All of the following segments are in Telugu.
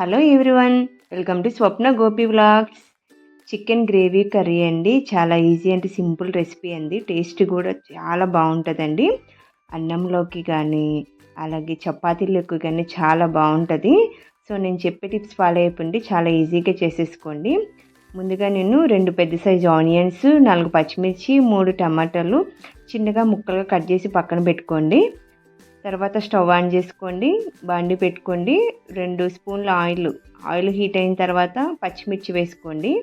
Hello everyone welcome to Swapna Gopi vlogs. Chicken gravy curry అండి చాలా ఈజీ అండ్ సింపుల్ రెసిపీ అండి టేస్ట్ కూడా చాలా బాగుంటుందండి. అన్నంలోకి కానీ అలాగే చపాతీలోకి కానీ చాలా బాగుంటుంది. సో నేను చెప్పే టిప్స్ ఫాలో అయిపోండి చాలా ఈజీగా చేసేసుకోండి. ముందుగా నేను రెండు పెద్ద సైజు ఆనియన్స్ నాలుగు పచ్చిమిర్చి మూడు టమాటాలు చిన్నగా ముక్కలుగా కట్ చేసి పక్కన పెట్టుకోండి. తర్వాత స్టవ్ ఆన్ చేసుకోండి బండి పెట్టుకోండి. రెండు స్పూన్ల ఆయిల్ ఆయిల్ హీట్ అయిన తర్వాత పచ్చిమిర్చి వేసుకోండి.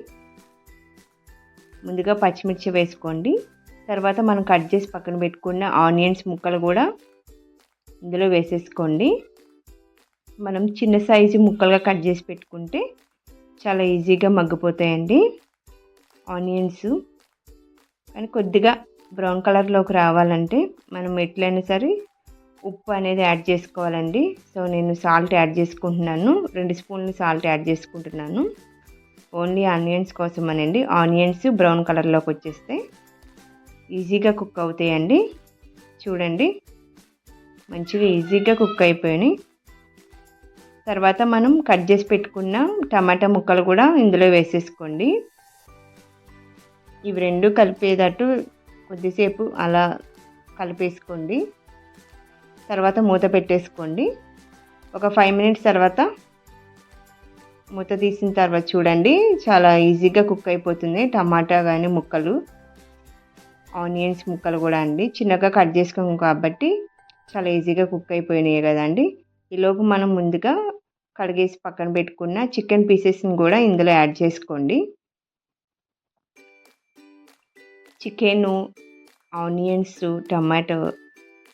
ముందుగా పచ్చిమిర్చి వేసుకోండి. తర్వాత మనం కట్ చేసి పక్కన పెట్టుకున్న ఆనియన్స్ ముక్కలు కూడా ఇందులో వేసేసుకోండి. మనం చిన్న సైజు ముక్కలుగా కట్ చేసి పెట్టుకుంటే చాలా ఈజీగా మగ్గిపోతాయండి ఆనియన్స్. కానీ కొద్దిగా బ్రౌన్ కలర్లోకి రావాలంటే మనం ఎట్లయినా సరే ఉప్పు అనేది యాడ్ చేసుకోవాలండి. సో నేను సాల్ట్ యాడ్ చేసుకుంటున్నాను. రెండు స్పూన్లు సాల్ట్ యాడ్ చేసుకుంటున్నాను. ఓన్లీ ఆనియన్స్ కోసం అనండి ఆనియన్స్ బ్రౌన్ కలర్లోకి వచ్చేస్తే ఈజీగా కుక్ అవుతాయండి. చూడండి. మంచిగా ఈజీగా కుక్ అయిపోయినాయి. తర్వాత మనం కట్ చేసి పెట్టుకున్న టమాటా ముక్కలు కూడా ఇందులో వేసేసుకోండి. ఇవి రెండు కలిపేటట్టు కొద్దిసేపు అలా కలిపేసుకోండి. తర్వాత మూత పెట్టేసుకోండి. ఒక ఫైవ్ మినిట్స్ తర్వాత మూత తీసిన తర్వాత చూడండి. చాలా ఈజీగా కుక్ అయిపోతుంది. టమాటా కానీ ముక్కలు ఆనియన్స్ ముక్కలు కూడా అండి. చిన్నగా కట్ చేసుకోము కాబట్టి చాలా ఈజీగా కుక్ అయిపోయినాయి కదండి. ఈలోపు మనం ముందుగా కడిగేసి పక్కన పెట్టుకున్న చికెన్ పీసెస్ని కూడా ఇందులో యాడ్ చేసుకోండి. చికెను ఆనియన్స్ టమాటో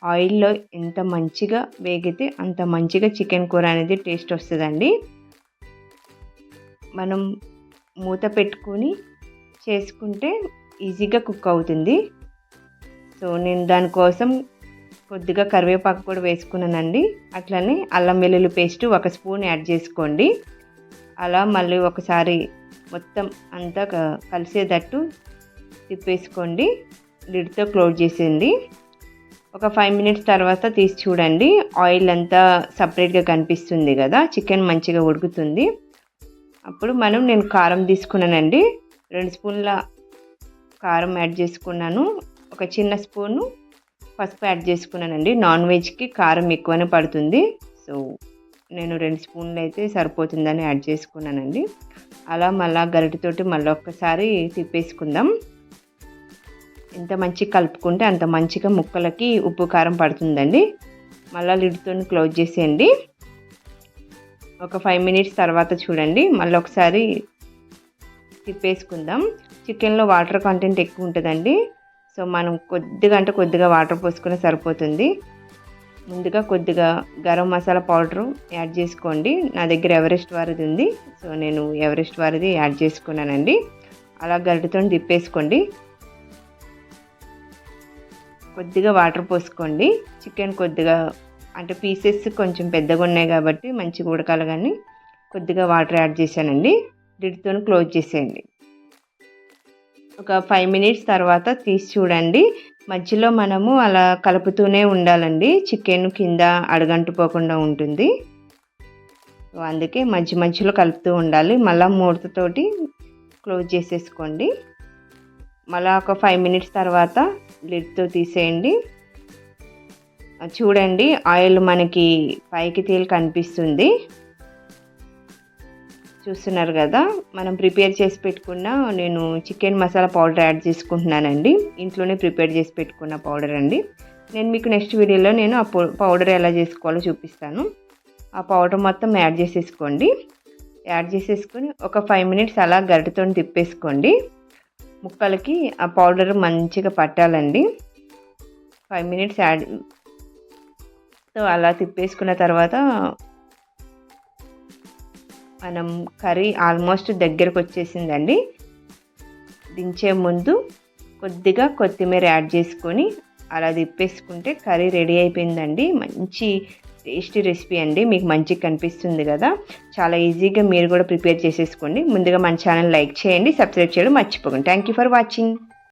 ఆయిల్లో ఎంత మంచిగా వేగితే అంత మంచిగా చికెన్ కూర అనేది టేస్ట్ వస్తుందండి. మనం మూత పెట్టుకొని చేసుకుంటే ఈజీగా కుక్ అవుతుంది. సో నేను దానికోసం కొద్దిగా కరివేపాకు కూడా వేసుకున్నానండి. అట్లనే అల్లం వెల్లుల్లి పేస్ట్ ఒక స్పూన్ యాడ్ చేసుకోండి. అలా మళ్ళీ ఒకసారి మొత్తం అంతా కలిసేటట్టు తిప్పేసుకోండి. లిడ్తో క్లోజ్ చేసేయండి. ఒక ఫైవ్ మినిట్స్ తర్వాత తీసి చూడండి. ఆయిల్ అంతా సపరేట్గా కనిపిస్తుంది కదా. చికెన్ మంచిగా ఉడుకుతుంది. అప్పుడు మనం నేను కారం తీసుకున్నానండి. రెండు స్పూన్ల కారం యాడ్ చేసుకున్నాను. ఒక చిన్న స్పూను పసుపు యాడ్ చేసుకున్నానండి. నాన్ వెజ్కి కారం ఎక్కువనే పడుతుంది. సో నేను రెండు స్పూన్లు అయితే సరిపోతుందని యాడ్ చేసుకున్నానండి. అలా మళ్ళీ గరిటతోటి మళ్ళీ ఒక్కసారి తిప్పేసుకుందాం. ఎంత మంచిగా కలుపుకుంటే అంత మంచిగా ముక్కలకి ఉప్పు కారం పడుతుందండి. మళ్ళీ లిడ్తో క్లోజ్ చేసేయండి. ఒక ఫైవ్ మినిట్స్ తర్వాత చూడండి. మళ్ళీ ఒకసారి తిప్పేసుకుందాం. చికెన్లో వాటర్ కంటెంట్ ఎక్కువ ఉంటుందండి. సో మనం కొద్దిగా అంటే కొద్దిగా వాటర్ పోసుకునే సరిపోతుంది. ముందుగా కొద్దిగా గరం మసాలా పౌడరు యాడ్ చేసుకోండి. నా దగ్గర ఎవరెస్ట్ వారిది ఉంది. సో నేను ఎవరెస్ట్ వారిది యాడ్ చేసుకున్నానండి. అలా గరిటతో తిప్పేసుకోండి. కొద్దిగా వాటర్ పోసుకోండి. చికెన్ కొద్దిగా అంటే పీసెస్ కొంచెం పెద్దగా ఉన్నాయి కాబట్టి మంచిగా ఉడకాలి కానీ కొద్దిగా వాటర్ యాడ్ చేశానండి. లిడ్తో క్లోజ్ చేసేయండి. ఒక ఫైవ్ మినిట్స్ తర్వాత తీసి చూడండి. మధ్యలో మనము అలా కలుపుతూనే ఉండాలండి. చికెన్ కింద అడగంటుపోకుండా ఉంటుంది. అందుకే మధ్య మధ్యలో కలుపుతూ ఉండాలి. మళ్ళీ మూడతతోటి క్లోజ్ చేసేసుకోండి. మళ్ళీ ఒక ఫైవ్ మినిట్స్ తర్వాత లిడ్తో తీసేయండి. చూడండి ఆయిల్ మనకి పైకి తేలి కనిపిస్తుంది. చూస్తున్నారు కదా మనం ప్రిపేర్ చేసి పెట్టుకున్న నేను చికెన్ మసాలా పౌడర్ యాడ్ చేసుకుంటున్నానండి. ఇంట్లోనే ప్రిపేర్ చేసి పెట్టుకున్న పౌడర్ అండి. నేను మీకు నెక్స్ట్ వీడియోలో నేను ఆ పౌడర్ ఎలా చేసుకోవాలో చూపిస్తాను. ఆ పౌడర్ మొత్తం యాడ్ చేసేసుకోండి. యాడ్ చేసేసుకొని ఒక ఫైవ్ మినిట్స్ అలా గరిటతో తిప్పేసుకోండి. ముక్కలకి ఆ పౌడర్ మంచిగా పట్టాలండి. ఫైవ్ మినిట్స్ యాడ్ సో అలా తిప్పేసుకున్న తర్వాత మనం కర్రీ ఆల్మోస్ట్ దగ్గరకు వచ్చేసిందండి. దించే ముందు కొద్దిగా కొత్తిమీర యాడ్ చేసుకొని అలా తిప్పేసుకుంటే కర్రీ రెడీ అయిపోయిందండి. మంచి టేస్టీ రెసిపీ అండి. మీకు మంచిగా కనిపిస్తుంది కదా. చాలా ఈజీగా మీరు కూడా ప్రిపేర్ చేసేసుకోండి. ముందుగా మన ఛానల్ లైక్ చేయండి సబ్స్క్రైబ్ చేయడం మర్చిపోకండి. Thank you for watching